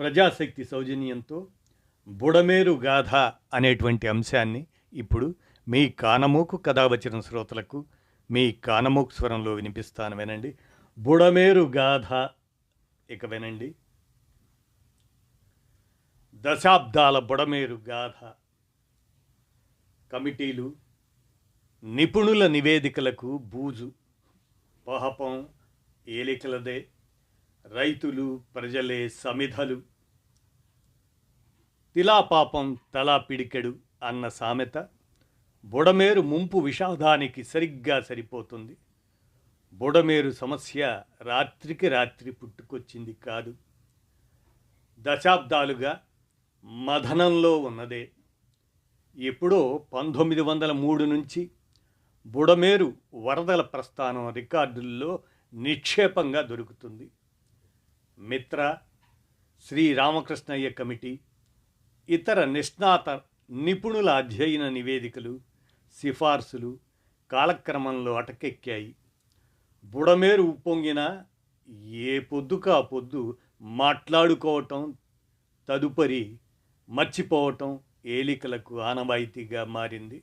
ప్రజాశక్తి సౌజన్యంతో బుడమేరు గాథ అనేటువంటి అంశాన్ని ఇప్పుడు మీ కానమోకు కథావచన శ్రోతలకు మీ కానమోకు స్వరంలో వినిపిస్తాను వినండి. బుడమేరు గాథ ఇక వినండి. దశాబ్దాల బుడమేరు గాథ. కమిటీలు నిపుణుల నివేదికలకు బూజు పాపం ఏలికలదే రైతులు ప్రజలే సమిధలు. తిలాపాపం తలా పిడికెడు అన్న సామెత బుడమేరు ముంపు విషాదానికి సరిగ్గా సరిపోతుంది. బుడమేరు సమస్య రాత్రికి రాత్రి పుట్టుకొచ్చింది కాదు. దశాబ్దాలుగా మథనంలో ఉన్నదే. ఎప్పుడో పంతొమ్మిది వందల మూడు నుంచి బుడమేరు వరదల ప్రస్థానం రికార్డుల్లో నిక్షేపంగా దొరుకుతుంది. మిత్ర శ్రీ రామకృష్ణయ్య కమిటీ ఇతర నిష్ణాత నిపుణుల అధ్యయన నివేదికలు సిఫార్సులు కాలక్రమంలో అటకెక్కాయి. బుడమేరు ఉప్పొంగిన ఏ పొద్దుకా పొద్దు మాట్లాడుకోవటం తదుపరి మర్చిపోవటం ఏలికలకు ఆనవాయితీగా మారింది.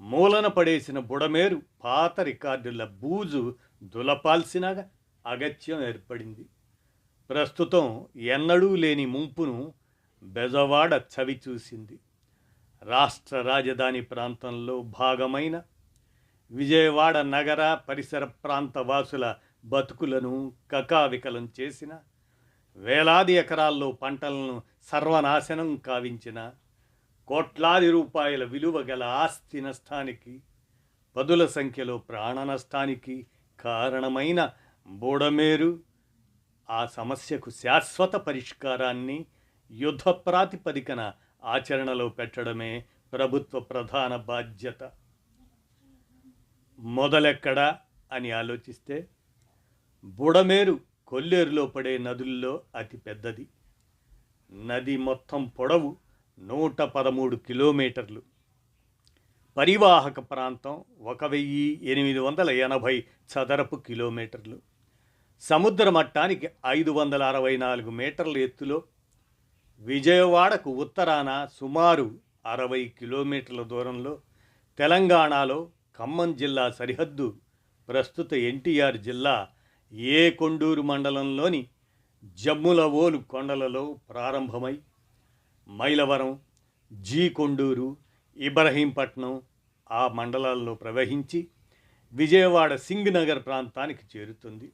మూలన పడేసిన బుడమేరు పాత రికార్డుల బూజు దులపాల్సిన అగత్యం ఏర్పడింది. ప్రస్తుతం ఎన్నడూ లేని ముంపును బెజవాడ చవి చూసింది. రాష్ట్ర రాజధాని ప్రాంతంలో భాగమైన విజయవాడ నగర పరిసర ప్రాంత వాసుల బతుకులను కకావికలం చేసిన వేలాది ఎకరాల్లో పంటలను సర్వనాశనం కావించిన కోట్లాది రూపాయల విలువ గల ఆస్తి నష్టానికి పదుల సంఖ్యలో ప్రాణ నష్టానికి కారణమైన బోడమేరు ఆ సమస్యకు శాశ్వత పరిష్కారాన్ని యుద్ధ ప్రాతిపదికన ఆచరణలో పెట్టడమే ప్రభుత్వ ప్రధాన బాధ్యత. మొదలెక్కడా అని ఆలోచిస్తే బుడమేరు కొల్లేరులో పడే నదుల్లో అతి పెద్దది. నది మొత్తం పొడవు నూట పదమూడు కిలోమీటర్లు. పరివాహక ప్రాంతం ఒక వెయ్యి ఎనిమిది వందల ఎనభై చదరపు కిలోమీటర్లు. సముద్ర మట్టానికి ఐదు వందల అరవై నాలుగు మీటర్ల ఎత్తులో విజయవాడకు ఉత్తరాన సుమారు అరవై కిలోమీటర్ల దూరంలో తెలంగాణలో ఖమ్మం జిల్లా సరిహద్దు ప్రస్తుత ఎన్టీఆర్ జిల్లా ఏ కొండూరు మండలంలోని జమ్ములవోలు కొండలలో ప్రారంభమై మైలవరం జీ కొండూరు ఇబ్రహీంపట్నం ఆ మండలాల్లో ప్రవహించి విజయవాడ సింగ్నగర్ ప్రాంతానికి చేరుతుంది.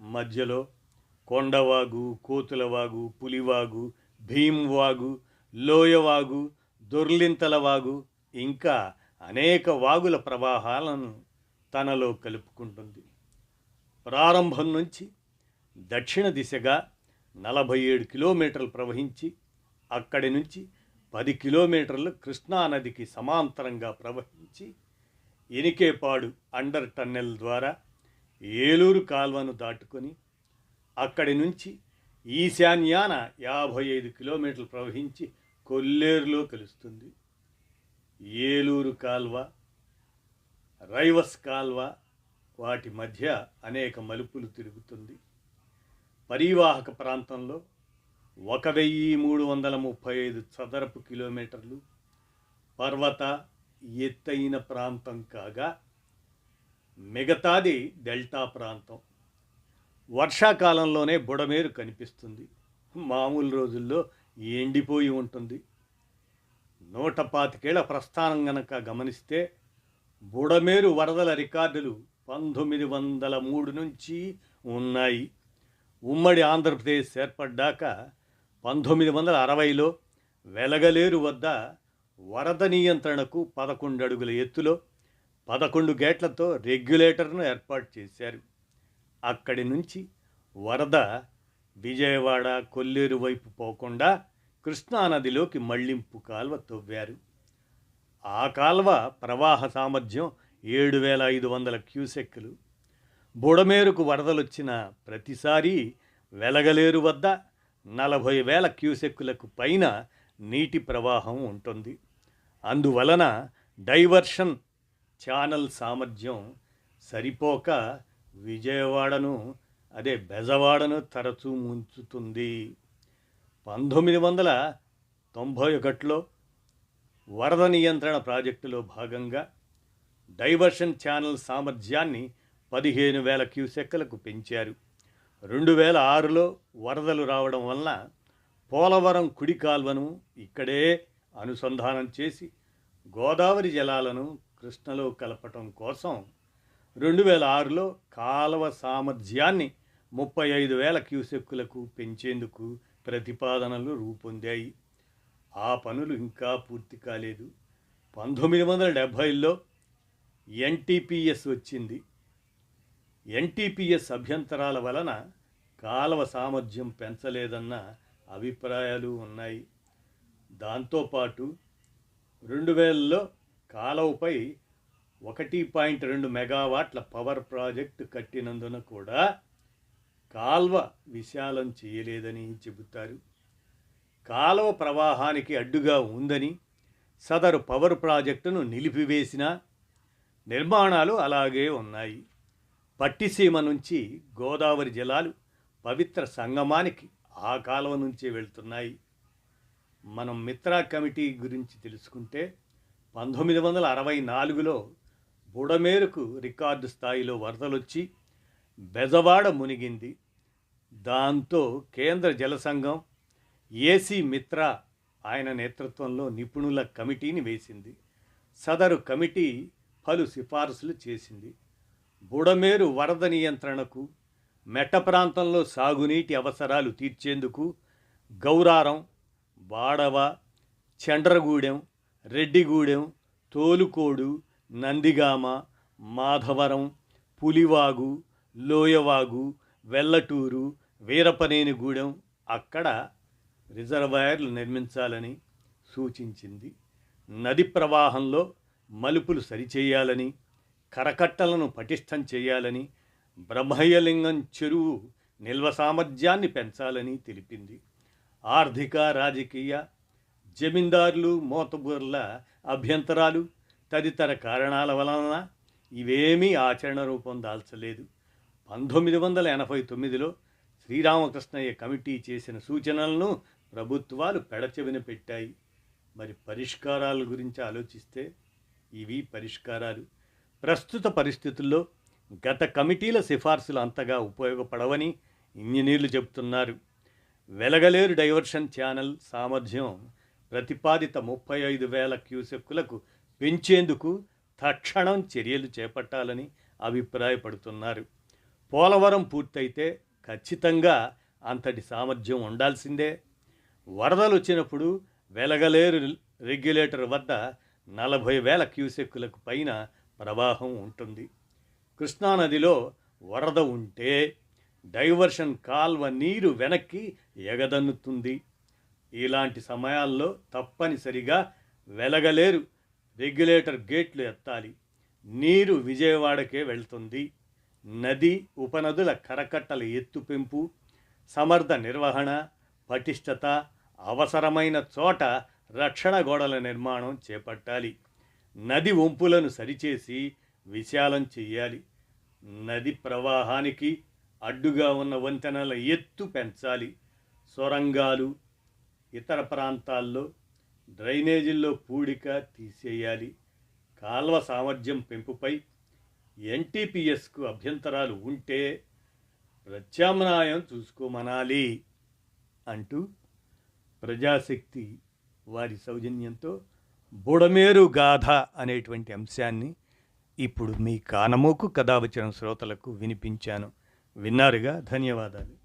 మధ్యలో కొండవాగు కోతులవాగు పులివాగు భీమ్వాగు లోయవాగు దొర్లింతలవాగు ఇంకా అనేక వాగుల ప్రవాహాలను తనలో కలుపుకుంటుంది. ప్రారంభం నుంచి దక్షిణ దిశగా నలభై ఏడు కిలోమీటర్లు ప్రవహించి అక్కడి నుంచి పది కిలోమీటర్లు కృష్ణానదికి సమాంతరంగా ప్రవహించి ఎనికేపాడు అండర్ టన్నెల్ ద్వారా ఏలూరు కాల్వను దాటుకొని అక్కడి నుంచి ఈశాన్యాన యాభై ఐదు కిలోమీటర్లు ప్రవహించి కొల్లేరులో కలుస్తుంది. ఏలూరు కాల్వ రైవస్ కాల్వ వాటి మధ్య అనేక మలుపులు తిరుగుతుంది. పరివాహక ప్రాంతంలో ఒక వెయ్యి మూడు వందల ముప్పై ఐదు చదరపు కిలోమీటర్లు పర్వత ఎత్తైన ప్రాంతం కాగా మిగతాది డెల్టా ప్రాంతం. వర్షాకాలంలోనే బుడమేరు కనిపిస్తుంది. మామూలు రోజుల్లో ఎండిపోయి ఉంటుంది. నూట పాతికేళ్ళ ప్రస్థానం గనక గమనిస్తే బుడమేరు వరదల రికార్డులు పంతొమ్మిది వందల మూడు నుంచి ఉన్నాయి. ఉమ్మడి ఆంధ్రప్రదేశ్ ఏర్పడ్డాక పంతొమ్మిది వందల అరవైలో వెలగలేరు వద్ద వరద నియంత్రణకు పదకొండు అడుగుల ఎత్తులో పదకొండు గేట్లతో రెగ్యులేటర్ను ఏర్పాటు చేశారు. అక్కడి నుంచి వరద విజయవాడ కొల్లేరు వైపు పోకుండా కృష్ణానదిలోకి మళ్ళింపు కాల్వ తవ్వారు. ఆ కాల్వ ప్రవాహ సామర్థ్యం ఏడు వేల ఐదు వందల క్యూసెక్కులు. బుడమేరుకు వరదలొచ్చిన ప్రతిసారి వెలగలేరు వద్ద నలభై వేల క్యూసెక్కులకు పైన నీటి ప్రవాహం ఉంటుంది. అందువలన డైవర్షన్ ఛానల్ సామర్థ్యం సరిపోక విజయవాడను అదే బెజవాడను తరచూ ముంచుతుంది. పంతొమ్మిది వందల తొంభై ఒకటిలో వరద నియంత్రణ ప్రాజెక్టులో భాగంగా డైవర్షన్ ఛానల్ సామర్థ్యాన్ని పదిహేను వేల క్యూసెక్కలకు పెంచారు. రెండు వేల ఆరులో వరదలు రావడం వలన పోలవరం కుడి కాల్వను ఇక్కడే అనుసంధానం చేసి గోదావరి జలాలను కృష్ణలో కలపటం కోసం రెండు వేల ఆరులో కాలవ సామర్థ్యాన్ని ముప్పై ఐదు వేల క్యూసెక్కులకు పెంచేందుకు ప్రతిపాదనలు రూపొందాయి. ఆ పనులు ఇంకా పూర్తి కాలేదు. పంతొమ్మిది వందల డెబ్భైలో ఎన్టీపీఎస్ వచ్చింది. ఎన్టీపీఎస్ అభ్యంతరాల వలన కాలవ సామర్థ్యం పెంచలేదన్న అభిప్రాయాలు ఉన్నాయి. దాంతోపాటు రెండు వేలలో కాలువపై ఒకటి పాయింట్ రెండు మెగావాట్ల పవర్ ప్రాజెక్టు కట్టినందున కూడా కాల్వ విశాలం చేయలేదని చెబుతారు. కాలువ ప్రవాహానికి అడ్డుగా ఉందని సదరు పవర్ ప్రాజెక్టును నిలిపివేసిన నిర్మాణాలు అలాగే ఉన్నాయి. పట్టిసీమ నుంచి గోదావరి జలాలు పవిత్ర సంగమానికి ఆ కాలువ నుంచే వెళ్తున్నాయి. మనం మిత్రా కమిటీ గురించి తెలుసుకుంటే పంతొమ్మిది వందల అరవై నాలుగులో బుడమేరుకు రికార్డు స్థాయిలో వరదలొచ్చి బెజవాడ మునిగింది. దాంతో కేంద్ర జల సంఘం ఏసీ మిత్ర ఆయన నేతృత్వంలో నిపుణుల కమిటీని వేసింది. సదరు కమిటీ పలు సిఫారసులు చేసింది. బుడమేరు వరద నియంత్రణకు మెట్ట ప్రాంతంలో సాగునీటి అవసరాలు తీర్చేందుకు గౌరారం బాడవ చండ్రగూడెం రెడ్డిగూడెం తోలుకోడు నందిగామ మాధవరం పులివాగు లోయవాగు వెల్లటూరు వీరపనేనిగూడెం అక్కడ రిజర్వాయర్లు నిర్మించాలని సూచించింది. నది ప్రవాహంలో మలుపులు సరిచేయాలని కరకట్టలను పటిష్టం చేయాలని బ్రహ్మయ్యలింగం చెరువు నిల్వ సామర్థ్యాన్ని పెంచాలని తెలిపింది. ఆర్థిక రాజకీయ జమీందారులు మోతబూర్ల అభ్యంతరాలు తదితర కారణాల వలన ఇవేమీ ఆచరణ రూపం దాల్చలేదు. పంతొమ్మిది వందల ఎనభై తొమ్మిదిలో శ్రీరామకృష్ణయ్య కమిటీ చేసిన సూచనలను ప్రభుత్వాలు పెడచెవిన పెట్టాయి. మరి పరిష్కారాల గురించి ఆలోచిస్తే ఇవి పరిష్కారాలు. ప్రస్తుత పరిస్థితుల్లో గత కమిటీల సిఫార్సులు అంతగా ఉపయోగపడవని ఇంజనీర్లు చెబుతున్నారు. వెలగలేరు డైవర్షన్ ఛానల్ సామర్థ్యం ప్రతిపాదిత ముప్పై ఐదు వేల క్యూసెక్కులకు పెంచేందుకు తక్షణం చర్యలు చేపట్టాలని అభిప్రాయపడుతున్నారు. పోలవరం పూర్తయితే ఖచ్చితంగా అంతటి సామర్థ్యం ఉండాల్సిందే. వరదలు వచ్చినప్పుడు వెలగలేరు రెగ్యులేటర్ వద్ద నలభై వేల క్యూసెక్కులకు పైన ప్రవాహం ఉంటుంది. కృష్ణానదిలో వరద ఉంటే డైవర్షన్ కాల్వ నీరు వెనక్కి ఎగదన్నుతుంది. ఇలాంటి సమయాల్లో తప్పనిసరిగా వెలగలేరు రెగ్యులేటర్ గేట్లు ఎత్తాలి. నీరు విజయవాడకే వెళ్తుంది. నది ఉపనదుల కరకట్టల ఎత్తు పెంపు సమర్థ నిర్వహణ పటిష్టత అవసరమైన చోట రక్షణ గోడల నిర్మాణం చేపట్టాలి. నది వంపులను సరిచేసి విశాలం చెయ్యాలి నది ప్రవాహానికి అడ్డుగా ఉన్న వంతెనల ఎత్తు పెంచాలి. సొరంగాలు ఇతర ప్రాంతాల్లో డ్రైనేజీల్లో పూడిక తీసేయాలి. కాల్వ సామర్థ్యం పెంపుపై ఎన్టీపీఎస్కు అభ్యంతరాలు ఉంటే ప్రత్యామ్నాయం చూసుకోమనాలి అంటూ ప్రజాశక్తి వారి సౌజన్యంతో బుడమేరు గాథ అనేటువంటి అంశాన్ని ఇప్పుడు మీ కానమోకు కథావచన శ్రోతలకు వినిపించాను. విన్నారుగా? ధన్యవాదాలు.